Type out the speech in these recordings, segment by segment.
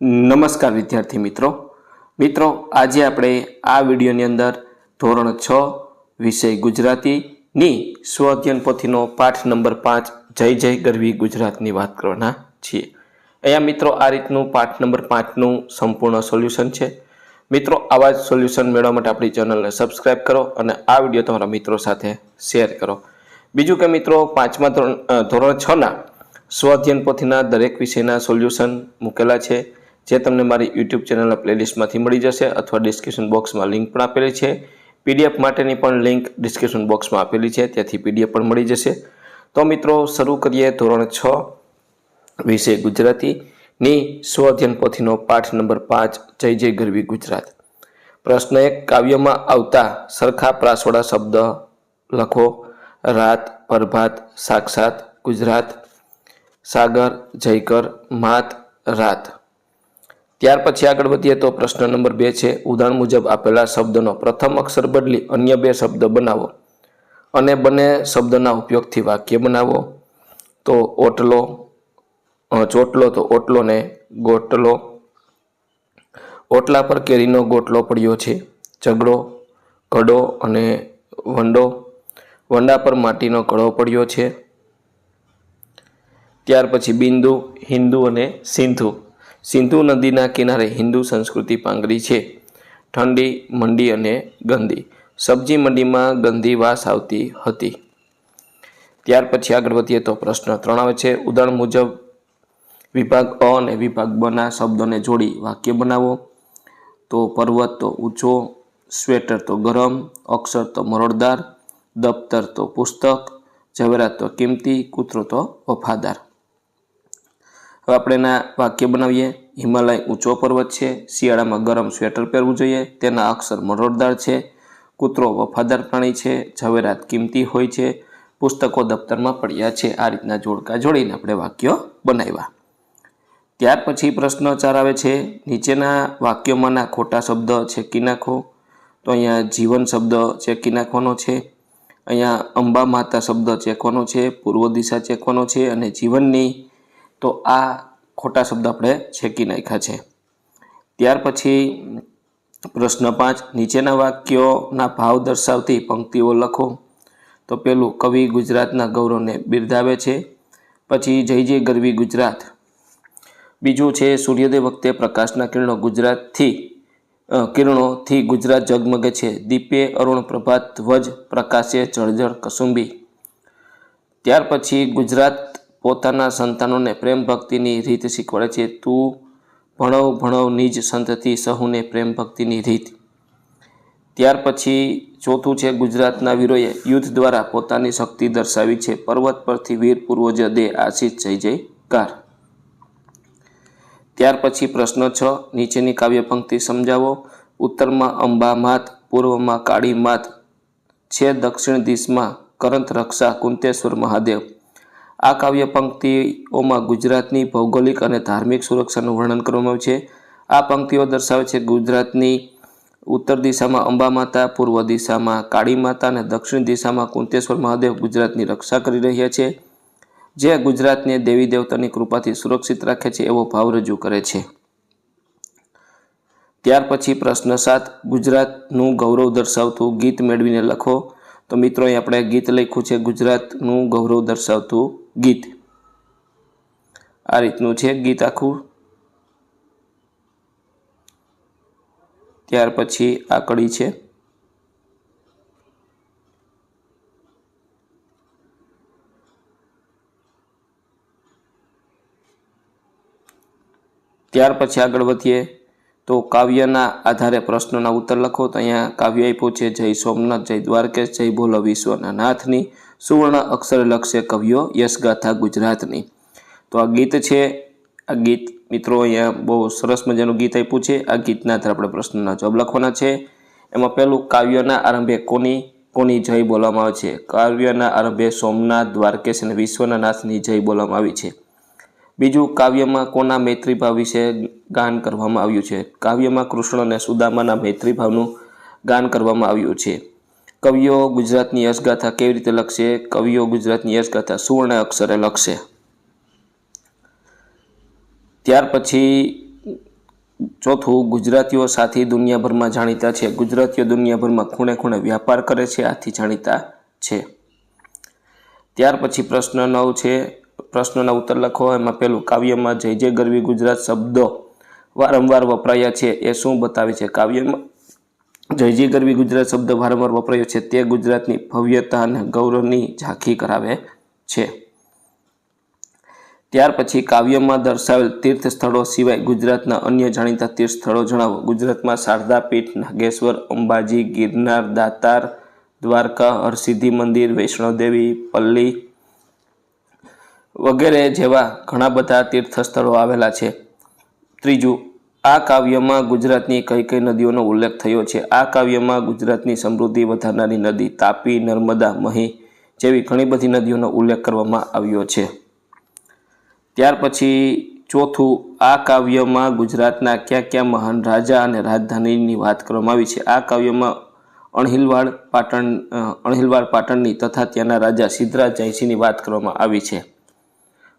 નમસ્કાર વિદ્યાર્થી મિત્રો. મિત્રો, આજે આપણે આ વિડીયોની અંદર ધોરણ છ, વિષય ગુજરાતીની સ્વ અધ્યયન પોથીનો પાઠ નંબર પાંચ, જય જય ગરવી ગુજરાતની વાત કરવાના છીએ. અહીંયા મિત્રો, આ રીતનું પાઠ નંબર પાંચનું સંપૂર્ણ સોલ્યુશન છે. મિત્રો, આવા જ સોલ્યુશન મેળવવા માટે આપણી ચેનલને સબસ્ક્રાઈબ કરો અને આ વીડિયો તમારા મિત્રો સાથે શેર કરો. બીજું કે મિત્રો, પાંચમા ધોરણ ધોરણ છના સ્વઅધ્યયન પોથીના દરેક વિષયના સોલ્યુશન મૂકેલા છે. જે તમને મારી યુટ્યુબ ચેનલના પ્લેલિસ્ટમાંથી મળી જશે અથવા ડિસ્ક્રિપ્શન બોક્સમાં લિંક પણ આપેલી છે. પીડીએફ માટેની પણ લિંક ડિસ્ક્રિપ્શન બોક્સમાં આપેલી છે, ત્યાંથી પીડીએફ પણ મળી જશે. તો મિત્રો, શરૂ કરીએ ધોરણ છ વિષય ગુજરાતીની સ્વ અધ્યયન પોથીનો પાઠ નંબર પાંચ, જય જય ગરવી ગુજરાત. પ્રશ્ન એક, કાવ્યમાં આવતા સરખા પ્રાસવાળા શબ્દ લખો. રાત, પ્રભાત, સાક્ષાત, ગુજરાત. સાગર, જયકર, માત, રાત. ત્યાર પછી આગળ વધીએ તો પ્રશ્ન નંબર બે છે, ઉદાહરણ મુજબ આપેલા શબ્દનો પ્રથમ અક્ષર બદલી અન્ય બે શબ્દ બનાવો અને બંને શબ્દના ઉપયોગથી વાક્ય બનાવો. તો ઓટલો ચોટલો તો ઓટલો ને ગોટલો. ઓટલા પર કેરીનો ગોટલો પડ્યો છે, ઝઘડો ઘડો અને વંડો. વંડા પર માટીનો કડો પડ્યો છે. ત્યાર પછી બિંદુ હિન્દુ અને સિંધુ. સિંધુ નદીના કિનારે હિન્દુ સંસ્કૃતિ પાંગરી છે. ઠંડી, મંડી અને ગંદી. સબ્જી મંડીમાં ગંદી વાસ આવતી હતી. ત્યાર પછી આગળ વધીએ તો પ્રશ્ન ત્રણ આવે છે. ઉદાહરણ મુજબ, વિભાગ અ અને વિભાગ બના શબ્દોને જોડી વાક્ય બનાવો. તો પર્વત તો ઊંચો, સ્વેટર તો ગરમ, અક્ષર તો મરોડદાર દફતર તો પુસ્તક, ઝવેરાત તો કિંમતી, કૂતરો તો વફાદાર. હવે આપણે એના વાક્ય બનાવીએ. હિમાલય ઊંચો પર્વત છે. શિયાળામાં ગરમ સ્વેટર પહેરવું જોઈએ. તેના અક્ષર મરોડદાર છે. કૂતરો વફાદાર પ્રાણી છે. ઝવેરાત કિંમતી હોય છે. પુસ્તકો દફતરમાં પડ્યા છે. આ રીતના જોડકા જોડીને આપણે વાક્યો બનાવ્યા. ત્યાર પછી પ્રશ્ન ચાર આવે છે. નીચેના વાક્યોમાંના ખોટા શબ્દ છેકી નાખો. તો અહીંયા જીવન શબ્દ ચેકી નાખવાનો છે. અહીંયા અંબા માતા શબ્દ ચેકવાનો છે. પૂર્વ દિશા ચેકવાનો છે. અને જીવનની તો આ ખોટા શબ્દ આપણે છેકી નાખ્યા છે. ત્યાર પછી પ્રશ્ન પાંચ, નીચેના વાક્યોના ભાવ દર્શાવતી પંક્તિઓ લખો. તો પેલું, કવિ ગુજરાતના ગૌરવને બિરદાવે છે. પછી, જય જય ગરવી ગુજરાત. બીજું છે, સૂર્યોદય વખતે પ્રકાશના કિરણો ગુજરાતથી કિરણોથી ગુજરાત ઝગમગે છે. દીપે અરુણ પ્રભાત ધ્વજ પ્રકાશે જળજળ કસુંબી. ત્યાર પછી, ગુજરાત પોતાના સંતાનોને પ્રેમ ભક્તિની રીત શીખવાડે છે. તું ભણવ ભણવ નિજ સંતથી સહુને પ્રેમ ભક્તિની રીત. ત્યાર પછી ચોથું છે ગુજરાતના વીરોએ યુદ્ધ દ્વારા પોતાની શક્તિ દર્શાવી છે. પર્વત પરથી વીર પૂર્વજ દે આશીષ જય જયકાર. ત્યાર પછી પ્રશ્ન છ, નીચેની કાવ્ય પંક્તિ સમજાવો. ઉત્તરમાં અંબા માત, પૂર્વમાં કાળી માત, છે દક્ષિણ દિશમાં કરંત રક્ષા, કુંતેશ્વર મહાદેવ. આ કાવ્ય પંક્તિઓમાં ગુજરાતની ભૌગોલિક અને ધાર્મિક સુરક્ષાનું વર્ણન કરવામાં આવ્યું છે. આ પંક્તિઓ દર્શાવે છે ગુજરાતની ઉત્તર દિશામાં અંબા માતા પૂર્વ દિશામાં કાળી માતા અને દક્ષિણ દિશામાં કુંતેશ્વર મહાદેવ ગુજરાતની રક્ષા કરી રહ્યા છે. જે ગુજરાતને દેવી દેવતાની કૃપાથી સુરક્ષિત રાખે છે એવો ભાવ રજૂ કરે છે. ત્યાર પછી પ્રશ્ન સાત, ગુજરાતનું ગૌરવ દર્શાવતું ગીત મેળવીને લખો. તો મિત્રો આપણે ગીત લખ્યું છે, ગુજરાતનું ગૌરવ દર્શાવતું ગીત. આ રીતનું છે ગીત આખું. ત્યાર પછી આ કડી છે. ત્યાર પછી આગળ વધીએ તો કાવ્યના આધારે પ્રશ્નોના ઉત્તર લખો. તો અહીંયા કાવ્ય આપ્યું છે, જય સોમનાથ, જય દ્વારકેશ, જય ભોલો વિશ્વના નાથની સુવર્ણ અક્ષરે લખશે કવિઓ યશગાથા ગુજરાતની. તો આ ગીત છે, આ ગીત મિત્રો અહીંયા બહુ સરસ મજાનું ગીત આપ્યું છે. આ ગીતના આધારે આપણે પ્રશ્નના જવાબ લખવાના છે. એમાં પહેલું, કાવ્યના આરંભે કોની કોની જય બોલવામાં આવે છે? કાવ્યના આરંભે સોમનાથ, દ્વારકેશ અને વિશ્વના નાથની જય બોલવામાં આવી છે. બીજું, કાવ્યમાં કોના મૈત્રીભાવ વિશે ગાન કરવામાં આવ્યું છે? કાવ્યમાં કૃષ્ણ અને સુદામાના મૈત્રીભાવનું ગાન કરવામાં આવ્યું છે. કવિઓ ગુજરાતની યશગાથા કેવી રીતે લખશે? કવિઓ ગુજરાતની યશગાથા સુવર્ણ અક્ષરે લખશે. ત્યાર પછી ચોથું, ગુજરાતીઓ સાથી દુનિયાભરમાં જાણીતા છે. ગુજરાતીઓ દુનિયાભરમાં ખૂણે ખૂણે વ્યાપાર કરે છે, આથી જાણીતા છે. ત્યાર પછી પ્રશ્ન નવ છે. પ્રશ્નના ઉત્તર લખો. એમાં પહેલું, કાવ્યમાં જય જય ગરવી ગુજરાત શબ્દો વારંવાર વપરાયા છે. એ શું બતાવે છે? કાવ્યમાં જય જય ગરવી ગુજરાત શબ્દ વારંવાર વપરાયો છે. તે ગુજરાતની ભવ્યતા અને ગૌરવની ઝાંખી કરાવે છે. ત્યાર પછી કાવ્યમાં દર્શાવેલ તીર્થ સ્થળો સિવાય ગુજરાતના અન્ય જાણીતા તીર્થ સ્થળો જણાવો. ગુજરાતમાં શારદા પીઠ નાગેશ્વર, અંબાજી, ગિરનાર, દાતાર, દ્વારકા, હરસિદ્ધિ મંદિર, વૈષ્ણોદેવી, પલ્લી વગેરે જેવા ઘણા બધા તીર્થ સ્થળો આવેલા છે. ત્રીજું આ કાવ્યમાં ગુજરાતની કઈ કઈ નદીઓનો ઉલ્લેખ થયો છે? આ કાવ્યમાં ગુજરાતની સમૃદ્ધિ વધારનારી નદી તાપી, નર્મદા, મહી જેવી ઘણી બધી નદીઓનો ઉલ્લેખ કરવામાં આવ્યો છે. ત્યાર પછી ચોથું, આ કાવ્યમાં ગુજરાતના ક્યાં ક્યાં મહાન રાજા અને રાજધાનીની વાત કરવામાં આવી છે? આ કાવ્યમાં અણહિલવાડ પાટણ અણહિલવાડ પાટણની તથા ત્યાંના રાજા સિદ્ધરાજ જયસિંહની વાત કરવામાં આવી છે.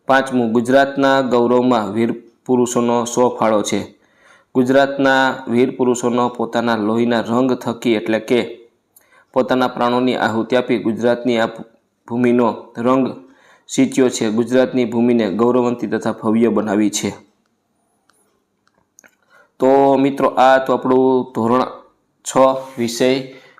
પાંચમું, ગુજરાતના ગૌરવમાં વીર પુરુષોનો સો ફાળો છે. ગુજરાતના વીર પુરુષોનો પોતાના લોહીના રંગ થકી એટલે કે પોતાના પ્રાણોની આહુતિ આપી ગુજરાતની આ ભૂમિનો રંગ સિંચ્યો છે. ગુજરાતની ભૂમિને ગૌરવંતી તથા ભવ્ય બનાવી છે. તો મિત્રો, આ તો આપણું ધોરણ છ વિષય.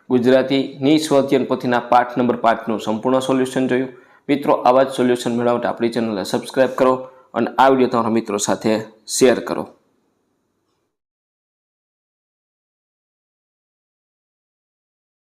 ગુજરાતીની સ્વઅધ્યયન પોથીના પાઠ નંબર પાંચનું સંપૂર્ણ સોલ્યુશન જોયું. મિત્રો, આવા જ સોલ્યુશન મેળવવા આપણી ચેનલને સબસ્ક્રાઈબ કરો અને આ વીડિયો તમારા મિત્રો સાથે શેર કરો.